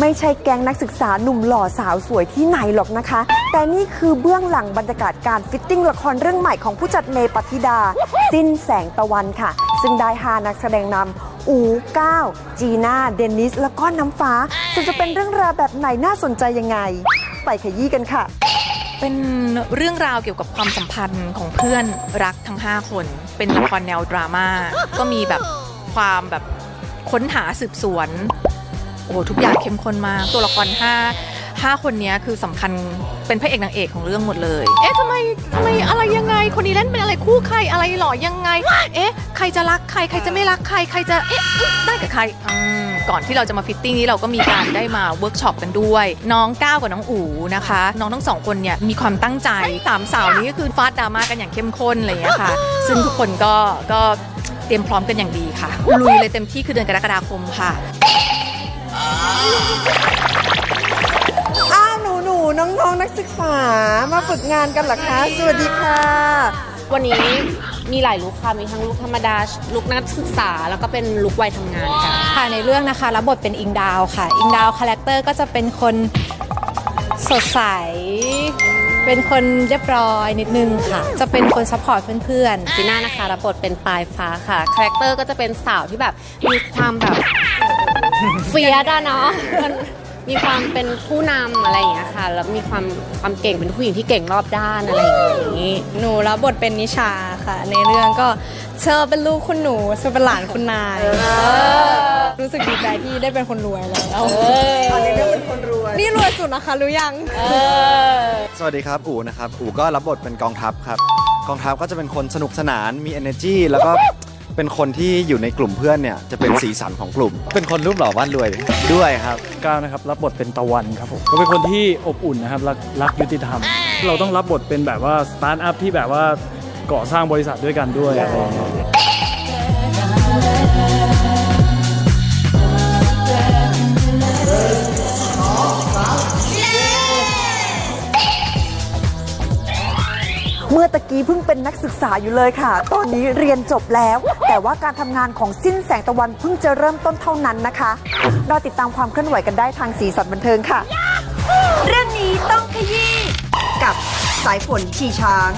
ไม่ใช่แก๊งนักศึกษาหนุ่มหล่อสาวสวยที่ไหนหรอกนะคะ แต่นี่คือเบื้องหลังบรรยากาศการฟิตติ้งละครเรื่องใหม่ของผู้จัดเมย์ปฏิดา สิ้นแสงตะวันค่ะ ซึ่งได้หานักแสดงนำอูก้าวจีน่า เดนิส แล้วก็น้ำฟ้าส่วนจะเป็นเรื่องราวแบบไหนน่าสนใจยังไง ไปขยี้กันค่ะ เป็นเรื่องราวเกี่ยวกับความสัมพันธ์ของเพื่อนรักทั้ง 5 คน เป็นละครแนวดราม่าก็มีแบบความแบบค้นหาสืบสวน โอ้ทุกอย่างเข้มข้นมากตัวละคร5 5 คนเนี้ยคือสำคัญเป็นพระเอกนางเอกของเรื่องหมดเลย เอ๊ะทำไมทำไมอะไรยังไง คนนี้เล่นเป็นอะไรคู่ใครอะไรหรอยังไง เอ๊ะ ใครจะรักใครใครจะไม่รักใครใครจะเอ๊ะได้กับใครอืมก่อนที่เราจะมาฟิตติ้งนี้เราก็มีการได้มาเวิร์กช็อปกันด้วย น้องก้าวกับน้องอูนะคะ น้องทั้งสองคนเนี่ยมีความตั้งใจสามสาวนี้ก็คือฟาดดราม่ากันอย่างเข้มข้นอะไรอย่างเงี้ยค่ะ ซึ่งทุกคนก็ก็เตรียมพร้อมกันอย่างดีค่ะลุยเลยเต็มที่คือเดือนกรกฎาคมค่ะ ศึกษามาฝึกงานกันเหรอคะ สวัสดีค่ะ วันนี้มีหลายลุคค่ะ มีทั้งลุคธรรมดา ลุคนักศึกษา แล้วก็เป็นลุควัยทำงานค่ะค่ะในเรื่องนะคะรับบทเป็นอิงดาวค่ะ อิงดาวคาแรคเตอร์ก็จะเป็นคนสดใส เป็นคนเรียบร้อยนิดนึงค่ะ จะเป็นคนซัพพอร์ตเพื่อนๆจีน่านะคะรับบทเป็นปลายฟ้าค่ะ คาแรคเตอร์ก็จะเป็นสาวที่แบบมีความแบบเฟียดอะเนาะ มันมีความเป็นผู้นำอะไรอย่างเงี้ยค่ะ แล้วมีความความเก่งเป็นผู้หญิงที่เก่งรอบด้านอะไรอย่างงี้ หนูรับบทเป็นนิชาค่ะ ในเรื่องก็เชอเป็นลูกคุณหนูเชอเป็นหลานคุณนายรู้สึกดีใจที่ได้เป็นคนรวยแล้วตอนนี้เรื่องเป็นคนรวย นี่รวยสุดนะคะรู้ยังสวัสดีครับอู๋นะครับอู๋ก็รับบทเป็นกองทัพครับ กองทัพก็จะเป็นคนสนุกสนานมี energy แล้วก็ เป็นคนที่อยู่ในกลุ่มเพื่อนเนี่ยจะเป็นสีสันของกลุ่ม เป็นคนรูปหล่อบ้านรวยด้วยครับ ก้าวนะครับรับบทเป็นตะวันครับผมก็เป็นคนที่อบอุ่นนะครับรักรักยุติธรรม เราต้องรับบทเป็นแบบว่าสตาร์ทอัพที่แบบว่าก่อสร้างบริษัทด้วยกันด้วยอะไรอย่างเงี้ยเมื่อตะกี้เพิ่งเป็นนักศึกษาอยู่เลยค่ะ ตอนนี้เรียนจบแล้ว แต่ว่าการทำงานของสิ้นแสงตะวันเพิ่งจะเริ่มต้นเท่านั้นนะคะรอติดตามความเคลื่อนไหวกันได้ทางสีสันบันเทิงค่ะ เรื่องนี้ต้องขยี้กับสายฝนชีช้าง